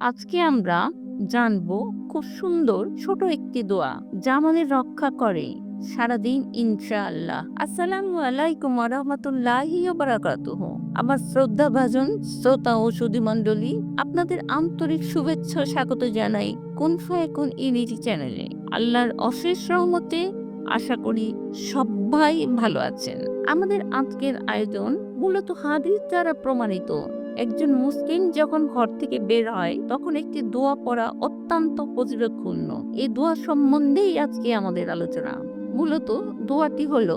আজকে আমরা জানব খুব সুন্দর ছোট একটি দোয়া যা আমাদের রক্ষা করে। সারাদিন ইনশাআল্লাহ। আসসালামু আলাইকুম রহমতুল্লাহি বারাকাতুহ। আমার শ্রদ্ধা ভাজন শ্রোতা ও সুধী মণ্ডলী, আপনাদের আন্তরিক শুভেচ্ছা স্বাগত জানাই কোন ফায়াকুন ইংরেজি চ্যানেলে। আল্লাহর অশেষ রহমতে আশা করি সবাই ভালো আছেন। আমাদের আজকের আয়োজন মূলত হাদিস দ্বারা প্রমাণিত একজন মুসলিম যখন ঘর থেকে বের হয়, তখন একটি দোয়া পড়া অত্যন্ত ফজিলতপূর্ণ এই দোয়া সম্বন্ধেই আজকে আমাদের আলোচনা। মূলত দোয়াটি হলো,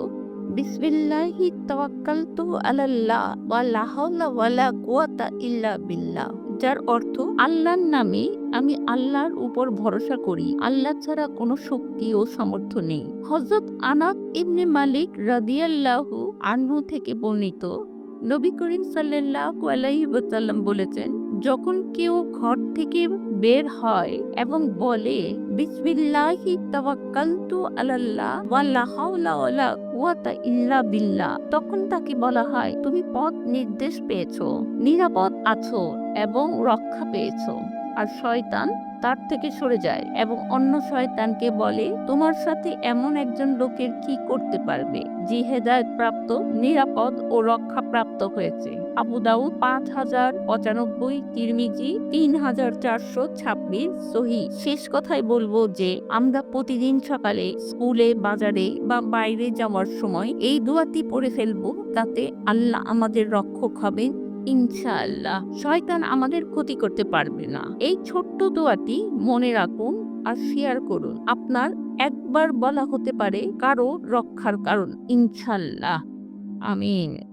বিসমিল্লাহি তাওয়াক্কালতু আলাল্লাহ ওয়া লা হাওলা ওয়া ইল্লা বিল্লাহ যার অর্থ, আল্লাহর নামে আমি আল্লাহর উপর ভরসা করি। আল্লাহ ছাড়া কোনো শক্তি ও সামর্থ্য নেই। হযরত আনাস ইবনে মালিক রাদিয়াল্লাহু আনহু থেকে বর্ণিত নবী করিম সাল্লাল্লাহু আলাইসাল্লাম বলেছেন, যখন কেউ ঘর থেকে বের হয় এবং বলে ইল্লা বিল্লাহ তখন তাকে বলা হয়, তুমি পথ নির্দেশ পেয়েছ, নিরাপদ আছো এবং রক্ষা পেয়েছ। আর শয়তান তার থেকে সরে যায় এবং অন্য শয়তানকে বলে, তোমার সাথে এমন একজন লোকের কি করতে পারবে, যে হেদায়ত প্রাপ্ত নিরাপদ ও রক্ষা প্রাপ্ত হয়েছে? আবু দাউদ পাঁচ হাজার পঁচানব্বই, তিরমিজি তিন হাজার চারশো ছাব্বিশ, সহি। শেষ কথাই বলব যে, আমরা প্রতিদিন সকালে স্কুলে, বাজারে বা বাইরে যাওয়ার সময় এই দোয়াটি পড়ে ফেলব, তাতে আল্লাহ আমাদের রক্ষক হবেন। ইনশাআল্লাহ। শয়তান আমাদের ক্ষতি করতে পারবে না। এই ছোট্ট দোয়াটি মনে রাখুন আর শেয়ার করুন। আপনার একবার বলা হতে পারে কারও রক্ষার কারণ। ইনশাল্লাহ আমিন।